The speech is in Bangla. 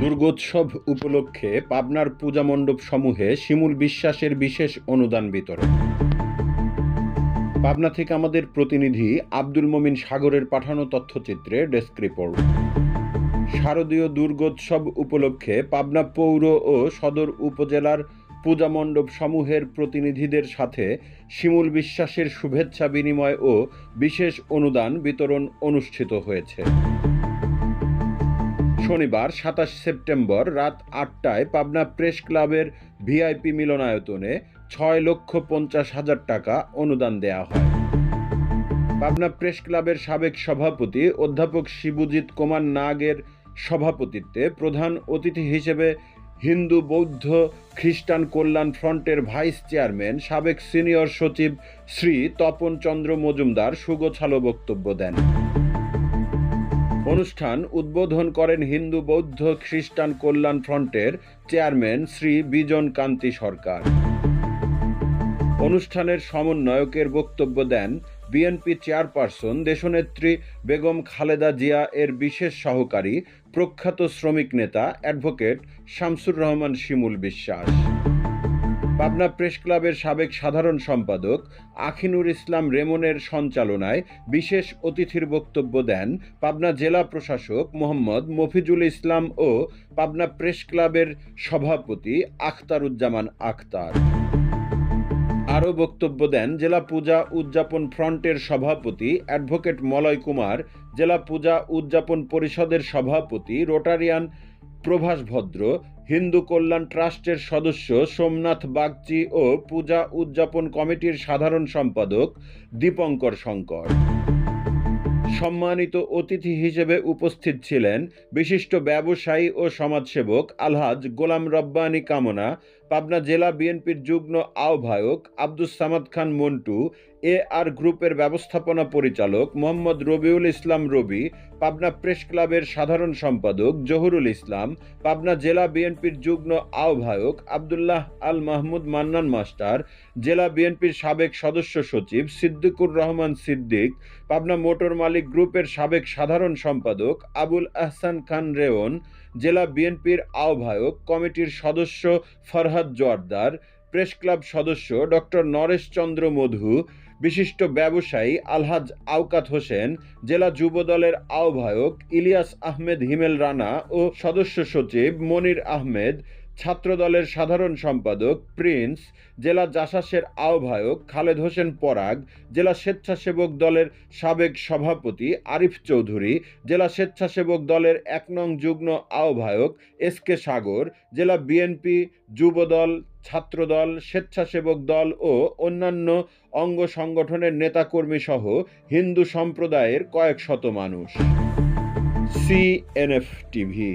দুর্গোৎসব উপলক্ষে পাবনার পূজা মণ্ডপ সমূহে শিমুল বিশ্বাসের বিশেষ অনুদান বিতরণ। পাবনা থেকে আমাদের প্রতিনিধি আব্দুল মমিন সাগরের পাঠানো তথ্যচিত্রে ডেস্ক রিপোর্ট। শারদীয় দুর্গোৎসব উপলক্ষে পাবনা পৌর ও সদর উপজেলার পূজা মণ্ডপ সমূহের প্রতিনিধিদের সাথে শিমুল বিশ্বাসের শুভেচ্ছা বিনিময় ও বিশেষ অনুদান বিতরণ অনুষ্ঠিত হয়েছে। শনিবার, সাতাশ সেপ্টেম্বর রাত আটটায় পাবনা প্রেস ক্লাবের ভিআইপি মিলনায়তনে ছয় লক্ষ পঞ্চাশ হাজার টাকা অনুদান দেয়া হয়। পাবনা প্রেস ক্লাবের সাবেক সভাপতি অধ্যাপক শিবুজিৎ কুমার নাগের সভাপতিত্বে প্রধান অতিথি হিসেবে হিন্দু, বৌদ্ধ, খ্রিস্টান কল্যাণ ফ্রন্টের ভাইস চেয়ারম্যান, সাবেক সিনিয়র সচিব শ্রী তপন চন্দ্র মজুমদার সুগোছালো বক্তব্য দেন। অনুষ্ঠান উদ্বোধন করেন হিন্দু বৌদ্ধ খ্রিস্টান কল্যাণ ফ্রন্টের চেয়ারম্যান শ্রী বিজন কান্তি সরকার। অনুষ্ঠানের সমন্বয়কের বক্তব্য দেন বিএনপি চেয়ারপারসন দেশনেত্রী বেগম খালেদা জিয়া এর বিশেষ সহকারী প্রখ্যাত শ্রমিক নেতা অ্যাডভোকেট শামসুর রহমান শিমুল বিশ্বাস। পাবনা প্রেস ক্লাবের সাবেক সাধারণ সম্পাদক আখিনুর ইসলাম রেমনের সঞ্চালনায় বিশেষ অতিথির বক্তব্য দেন পাবনা জেলা প্রশাসক মোহাম্মদ মফিজুল ইসলাম ও পাবনা প্রেস ক্লাবের সভাপতি আখতারুজ্জামান আখতার। আরও বক্তব্য দেন জেলা পূজা উদযাপন ফ্রন্টের সভাপতি অ্যাডভোকেট মলয় কুমার, জেলা পূজা উদযাপন পরিষদের সভাপতি রোটারিয়ান প্রভাস ভদ্র হিন্দু কল্যাণ ট্রাস্টের সদস্য সোমনাথ বাগচি ও পূজা উদযাপন কমিটির সাধারণ সম্পাদক দীপঙ্কর শঙ্কর। সম্মানিত অতিথি হিসেবে উপস্থিত ছিলেন বিশিষ্ট ব্যবসায়ী ও সমাজসেবক আলহাজ গোলাম রব্বানি কামনা পাবনা জেলা বিএনপির যুগ্ম আহ্বায়ক আব্দুস সামাদ খান মন্টু, এ আর গ্রুপের ব্যবস্থাপনা পরিচালক মোহাম্মদ রবিউল ইসলাম রবি, পাবনা প্রেস ক্লাবের সাধারণ সম্পাদক জহুরুল ইসলাম, পাবনা জেলা বিএনপির যুগ্ম আহ্বায়ক আবদুল্লাহ আল মাহমুদ মান্নান মাস্টার, জেলা বিএনপির সাবেক সদস্য সচিব সিদ্দিকুর রহমান সিদ্দিক, পাবনা মোটর মালিক গ্রুপের সাবেক সাধারণ সম্পাদক আবুল আহসান খান রেওন জেলা বিএনপির আহ্বায়ক কমিটির সদস্য ফরহাদ জোয়ারদার, প্রেস ক্লাব সদস্য ডক্টর নরেশ চন্দ্র মধু, বিশিষ্ট ব্যবসায়ী আলহাজ আওকাত হোসেন, জেলা যুব দলের আহ্বায়ক ইলিয়াস আহমেদ হিমেল রানা ও সদস্য সচিব মনির আহমেদ ছাত্র দলের সাধারণ সম্পাদক, প্রিন্স, জেলা জাসাসের আহ্বায়ক খালেদ হোসেন পরাগ, জেলা স্বেচ্ছাসেবক দলের সাবেক সভাপতি আরিফ চৌধুরী, জেলা স্বেচ্ছাসেবক দলের এক নং যুগ্ম আহ্বায়ক এস কে সাগর, জেলা বিএনপি যুবদল, ছাত্রদল, স্বেচ্ছাসেবক দল ও অন্যান্য অঙ্গ সংগঠনের নেতাকর্মী সহ হিন্দু সম্প্রদায়ের কয়েক শত মানুষ। CNF TV